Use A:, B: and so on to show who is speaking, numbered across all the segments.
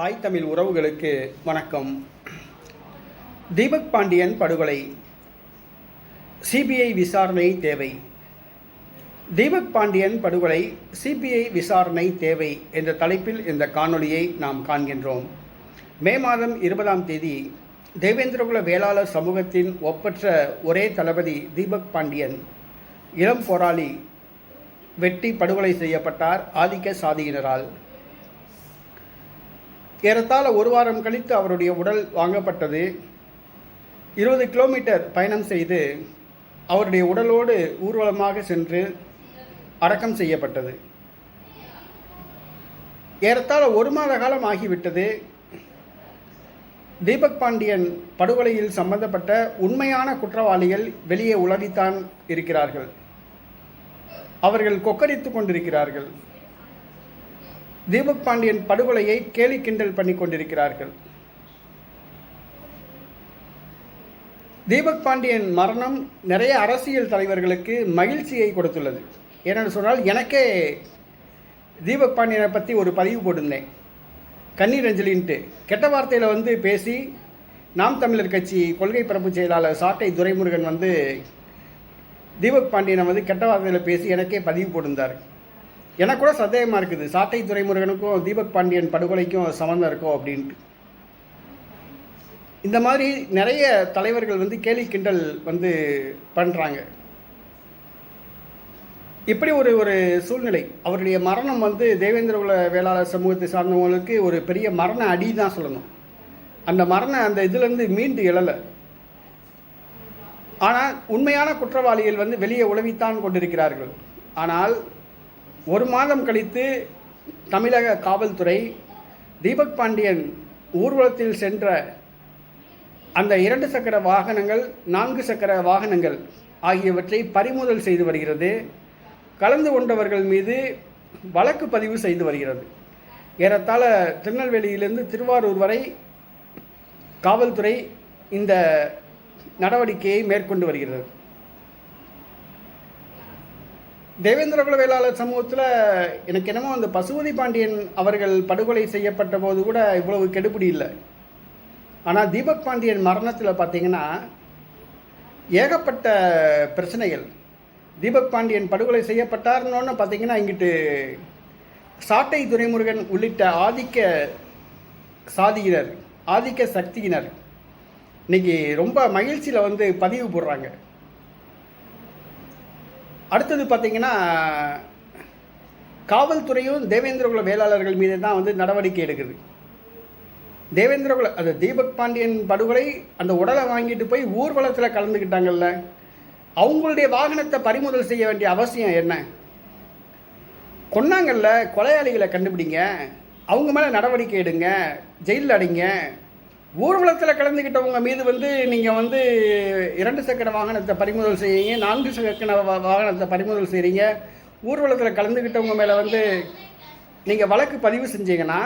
A: தாய் தமிழ் உறவுகளுக்கு வணக்கம். தீபக் பாண்டியன் படுகொலை. சிபிஐ விசாரணை தேவை. தீபக் பாண்டியன் படுகொலை சிபிஐ விசாரணை தேவை என்ற தலைப்பில் இந்த காணொளியை நாம் காண்கின்றோம். மே மாதம் இருபதாம் தேதி தேவேந்திரகுல வேளாளர் சமூகத்தின் ஒப்பற்ற ஒரே தளபதி தீபக் பாண்டியன் இளம் போராளி வெட்டி படுகொலை செய்யப்பட்டார் ஆதிக்க சாதியினரால். ஏறத்தாழ ஒரு வாரம் கழித்து அவருடைய உடல் வாங்கப்பட்டது. இருபது கிலோமீட்டர் பயணம் செய்து அவருடைய உடலோடு ஊர்வலமாக சென்று அடக்கம் செய்யப்பட்டது. ஏறத்தாழ ஒரு மாத காலம் ஆகிவிட்டது. தீபக் பாண்டியன் படுகொலையில் சம்பந்தப்பட்ட உண்மையான குற்றவாளிகள் வெளியே உலவித்தான் இருக்கிறார்கள். அவர்கள் கொக்கரித்து கொண்டிருக்கிறார்கள். தீபக் பாண்டியன் படுகொலையை கேலி கிண்டல் பண்ணி கொண்டிருக்கிறார்கள். தீபக் பாண்டியன் மரணம் நிறைய அரசியல் தலைவர்களுக்கு மகிழ்ச்சியை கொடுத்துள்ளது. ஏனென்று சொன்னால் எனக்கே தீபக் பாண்டியனை பற்றி ஒரு பதிவு போட்டிருந்தேன். கண்ணீர் அஞ்சலின்ட்டு. கெட்ட வார்த்தையில் வந்து பேசி நாம் தமிழர் கட்சி கொள்கை பரப்பு செயலாளர் சாட்டை துரைமுருகன் வந்து தீபக் பாண்டியனை வந்து கெட்ட வார்த்தையில் பேசி எனக்கே பதிவு போட்டிருந்தார். எனக்கு கூட சந்தேகமாக இருக்குது. சாட்டை துறைமுருகனுக்கும் தீபக் பாண்டியன் படுகொலைக்கும் சம்மந்தம் இருக்கும் அப்படின்ட்டு. இந்த மாதிரி நிறைய தலைவர்கள் வந்து கேலி கிண்டல் வந்து பண்ணுறாங்க இப்படி ஒரு ஒரு சூழ்நிலை. அவருடைய மரணம் வந்து தேவேந்திர தேவேந்திரகுல வேளாளர் சமூகத்தை சார்ந்தவங்களுக்கு ஒரு பெரிய மரண அடி தான் சொல்லணும். அந்த மரண அந்த இதுலேருந்து மீண்டு எழலை. ஆனால் உண்மையான குற்றவாளிகள் வந்து வெளியே உழவித்தான் கொண்டிருக்கிறார்கள். ஆனால் ஒரு மாதம் கழித்து தமிழக காவல்துறை தீபக் பாண்டியன் ஊர்வலத்தில் சென்ற அந்த இரண்டு சக்கர வாகனங்கள் நான்கு சக்கர வாகனங்கள் ஆகியவற்றை பறிமுதல் செய்து வருகிறது. கலந்து கொண்டவர்கள் மீது வழக்கு பதிவு செய்து வருகிறது. ஏறத்தாழ திருநெல்வேலியிலிருந்து திருவாரூர் வரை காவல்துறை இந்த நடவடிக்கையை மேற்கொண்டு வருகிறது. தேவேந்திரகுல வேளாளர் சமூகத்தில் எனக்கு என்னமோ அந்த பசுபதி பாண்டியன் அவர்கள் படுகொலை செய்யப்பட்ட போது கூட இவ்வளவு கெடுபிடி இல்லை. ஆனால் தீபக் பாண்டியன் மரணத்தில் பார்த்தீங்கன்னா ஏகப்பட்ட பிரச்சனைகள். தீபக் பாண்டியன் படுகொலை செய்யப்பட்டார்னு பார்த்தீங்கன்னா இங்கிட்டு சாட்டை துரைமுருகன் உள்ளிட்ட ஆதிக்க சாதியினர் ஆதிக்க சக்தியினர் இன்னைக்கு ரொம்ப மகிழ்ச்சியில் வந்து பதிவு போடுறாங்க. அடுத்தது பார்த்தீங்கன்னா காவல்துறையும் தேவேந்திரகுல வேளாளர்கள் மீது தான் வந்து நடவடிக்கை எடுக்குது. தேவேந்திரகுல அது தீபக் பாண்டியன் படுகொலை அந்த உடலை வாங்கிட்டு போய் ஊர்வலத்தில் கலந்துக்கிட்டாங்கல்ல அவங்களுடைய வாகனத்தை பறிமுதல் செய்ய வேண்டிய அவசியம் என்ன? கொன்னாங்கல்ல கொலையாளிகளை கண்டுபிடிங்க அவங்க மேலே நடவடிக்கை எடுங்க ஜெயிலில் அடைங்க ஊர்வலத்தில் கலந்துக்கிட்டவங்க மீது வந்து நீங்கள் வந்து இரண்டு சக்கர வாகனத்தை பறிமுதல் செய்யுங்க நான்கு சக்கர வாகனத்தை பறிமுதல் செய்கிறீங்க ஊர்வலத்தில் கலந்துக்கிட்டவங்க மேலே வந்து நீங்கள் வழக்கு பதிவு செஞ்சீங்கன்னா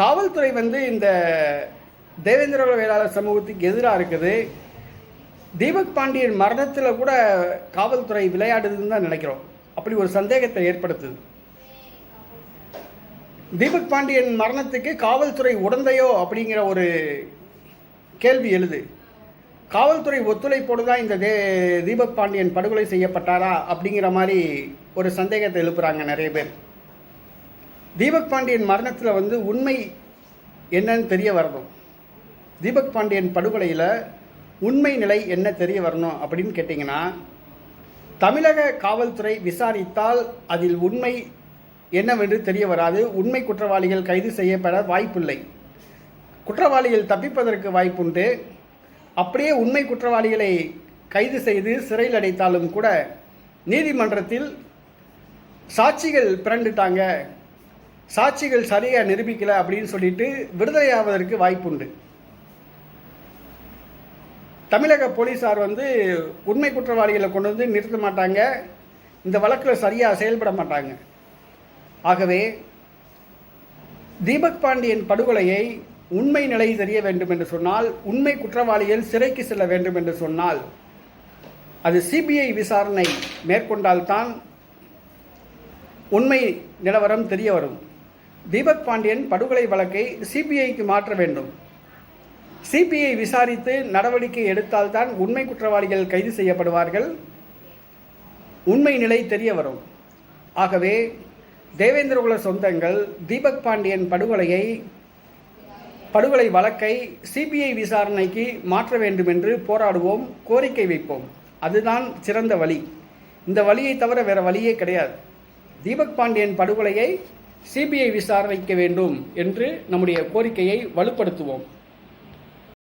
A: காவல்துறை வந்து இந்த தேவேந்திர வேளாளர் சமூகத்துக்கு எதிராக இருக்குது. தீபக் பாண்டியன் மரணத்தில் கூட காவல்துறை விளையாடுதுன்னு தான் நினைக்கிறோம். அப்படி ஒரு சந்தேகத்தை ஏற்படுத்துது. தீபக் பாண்டியன் மரணத்துக்கு காவல்துறை உடந்தையோ அப்படிங்கிற ஒரு கேள்வி எழுது. காவல்துறை ஒத்துழைப்போடு தான் இந்த தே தீபக் பாண்டியன் படுகொலை செய்யப்பட்டாரா அப்படிங்கிற மாதிரி ஒரு சந்தேகத்தை எழுப்புறாங்க நிறைய பேர். தீபக் பாண்டியன் மரணத்தில் வந்து உண்மை என்னன்னு தெரிய வரணும். தீபக் பாண்டியன் படுகொலையில் உண்மை நிலை என்ன தெரிய வரணும் அப்படின்னு கேட்டிங்கன்னா தமிழக காவல்துறை விசாரித்தால் அதில் உண்மை என்னவென்று தெரிய வராது. உண்மை குற்றவாளிகள் கைது செய்யப்பட வாய்ப்பில்லை. குற்றவாளிகள் தப்பிப்பதற்கு வாய்ப்புண்டு. அப்படியே உண்மை குற்றவாளிகளை கைது செய்து சிறையில் அடைத்தாலும் கூட நீதிமன்றத்தில் சாட்சிகள் பிறண்டுட்டாங்க. சாட்சிகள் சரியாக நிரூபிக்கலை அப்படின்னு சொல்லிட்டு விடுதலையாவதற்கு வாய்ப்புண்டு. தமிழக போலீஸார் வந்து உண்மை குற்றவாளிகளை கொண்டு வந்து நிறுத்த மாட்டாங்க. இந்த வழக்கில் சரியாக செயல்பட மாட்டாங்க. ஆகவே தீபக் பாண்டியன் படுகொலையை உண்மை நிலை தெரிய வேண்டும் என்று சொன்னால் உண்மை குற்றவாளிகள் சிறைக்கு செல்ல வேண்டும் என்று சொன்னால் அது சிபிஐ விசாரணை மேற்கொண்டால்தான் உண்மை நிலவரம் தெரிய வரும். தீபக் பாண்டியன் படுகொலை வழக்கை சிபிஐக்கு மாற்ற வேண்டும். சிபிஐ விசாரித்து நடவடிக்கை எடுத்தால்தான் உண்மை குற்றவாளிகள் கைது செய்யப்படுவார்கள். உண்மை நிலை தெரிய வரும். ஆகவே தேவேந்திரகுல சொந்தங்கள் தீபக் பாண்டியன் படுகொலையை படுகொலை வழக்கை சிபிஐ விசாரணைக்கு மாற்ற வேண்டும் என்று போராடுவோம் கோரிக்கை வைப்போம். அதுதான் சிறந்த வழி. இந்த வழியை தவிர வேறு வழியே கிடையாது. தீபக் பாண்டியன் படுகொலையை சிபிஐ விசாரணைக்க வேண்டும் என்று நம்முடைய கோரிக்கையை வலுப்படுத்துவோம்.